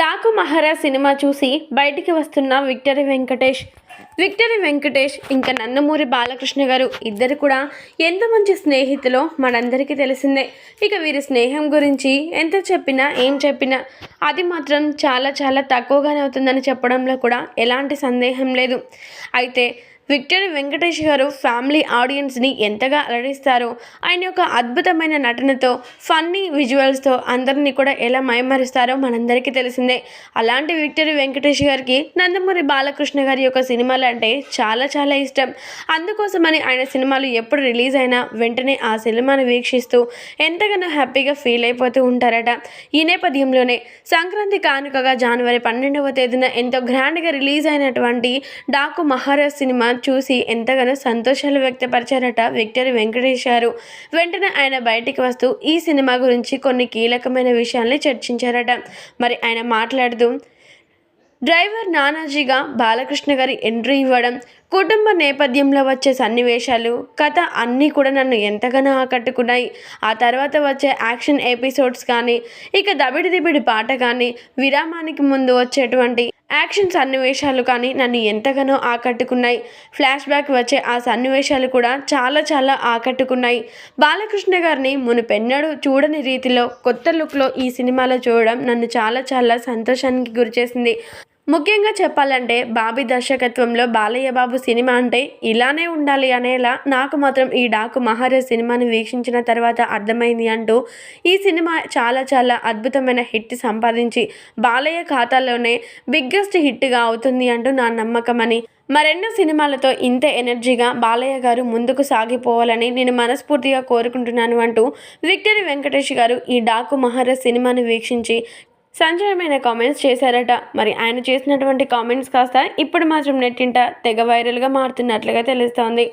Daaku Maharaj cinema చూసి బయటికి వస్తున్న విక్టరీ వెంకటేష్. విక్టరీ వెంకటేష్ ఇంకా నందమూరి బాలకృష్ణ గారు ఇద్దరు కూడా ఎంత మంచి స్నేహితులో మనందరికీ తెలిసిందే. ఇక వీరి స్నేహం గురించి ఎంత చెప్పినా ఏం చెప్పినా అది మాత్రం చాలా చాలా తక్కువగానే అవుతుందని చెప్పడంలో కూడా ఎలాంటి సందేహం లేదు. అయితే విక్టర్ వెంకటేష్ గారు ఫ్యామిలీ ఆడియన్స్ని ఎంతగా అలరిస్తారో ఆయన యొక్క అద్భుతమైన నటనతో ఫన్నీ విజువల్స్తో అందరినీ కూడా ఎలా మైమరిస్తారో మనందరికీ తెలిసిందే. అలాంటి విక్టర్ వెంకటేష్ గారికి నందమూరి బాలకృష్ణ గారి యొక్క సినిమాలు అంటే చాలా చాలా ఇష్టం. అందుకోసమని ఆయన సినిమాలు ఎప్పుడు రిలీజ్ అయినా వెంటనే ఆ సినిమాను వీక్షిస్తూ ఎంతగానో హ్యాపీగా ఫీల్ అయిపోతూ ఉంటారట. ఈ నేపథ్యంలోనే సంక్రాంతి కానుకగా జనవరి పన్నెండవ తేదీన ఎంతో గ్రాండ్గా రిలీజ్ అయినటువంటి డాకు మహారాజ్ సినిమా చూసి ఎంతగానో సంతోషాలు వ్యక్తపరిచారట విక్టరీ వెంకటేష్ గారు. వెంటనే ఆయన బయటికి వస్తూ ఈ సినిమా గురించి కొన్ని కీలకమైన విషయాల్ని చర్చించారట. మరి ఆయన మాట్లాడుతూ డ్రైవర్ నానాజీగా బాలకృష్ణ గారి ఎంట్రీ ఇవ్వడం కుటుంబ నేపథ్యంలో వచ్చే సన్నివేశాలు కథ అన్నీ కూడా నన్ను ఎంతగానో ఆకట్టుకున్నాయి. ఆ తర్వాత వచ్చే యాక్షన్ ఎపిసోడ్స్ కానీ ఇక దబిడి దిబిడి పాట కానీ విరామానికి ముందు వచ్చేటువంటి యాక్షన్ సన్నివేశాలు కానీ నన్ను ఎంతగానో ఆకట్టుకున్నాయి. ఫ్లాష్ బ్యాక్ వచ్చే ఆ సన్నివేశాలు కూడా చాలా చాలా ఆకట్టుకున్నాయి. బాలకృష్ణ గారిని మునుపెన్నడూ చూడని రీతిలో కొత్త లుక్లో ఈ సినిమాలో చూడడం నన్ను చాలా చాలా సంతోషానికి గురిచేసింది. ముఖ్యంగా చెప్పాలంటే బాబీ దర్శకత్వంలో బాలయ్య బాబు సినిమా అంటే ఇలానే ఉండాలి అనేలా నాకు మాత్రం ఈ డాకు మహారాజ్ సినిమాని వీక్షించిన తర్వాత అర్థమైంది అంటూ ఈ సినిమా చాలా చాలా అద్భుతమైన హిట్ సంపాదించి బాలయ్య ఖాతాలోనే బిగ్గెస్ట్ హిట్గా అవుతుంది అంటూ నా నమ్మకం అని మరెన్నో సినిమాలతో ఇంత ఎనర్జీగా బాలయ్య గారు ముందుకు సాగిపోవాలని నేను మనస్ఫూర్తిగా కోరుకుంటున్నాను అంటూ విక్టరీ వెంకటేష్ గారు ఈ డాకు మహారాజ్ సినిమాను వీక్షించి సంచలనమైన కామెంట్స్ చేశారట? మరి ఆయన చేసినటువంటి కామెంట్స్ కాస్త ఇప్పుడు మాత్రం నెట్టింట తెగ వైరల్గా మారుతున్నట్లుగా తెలుస్తోంది.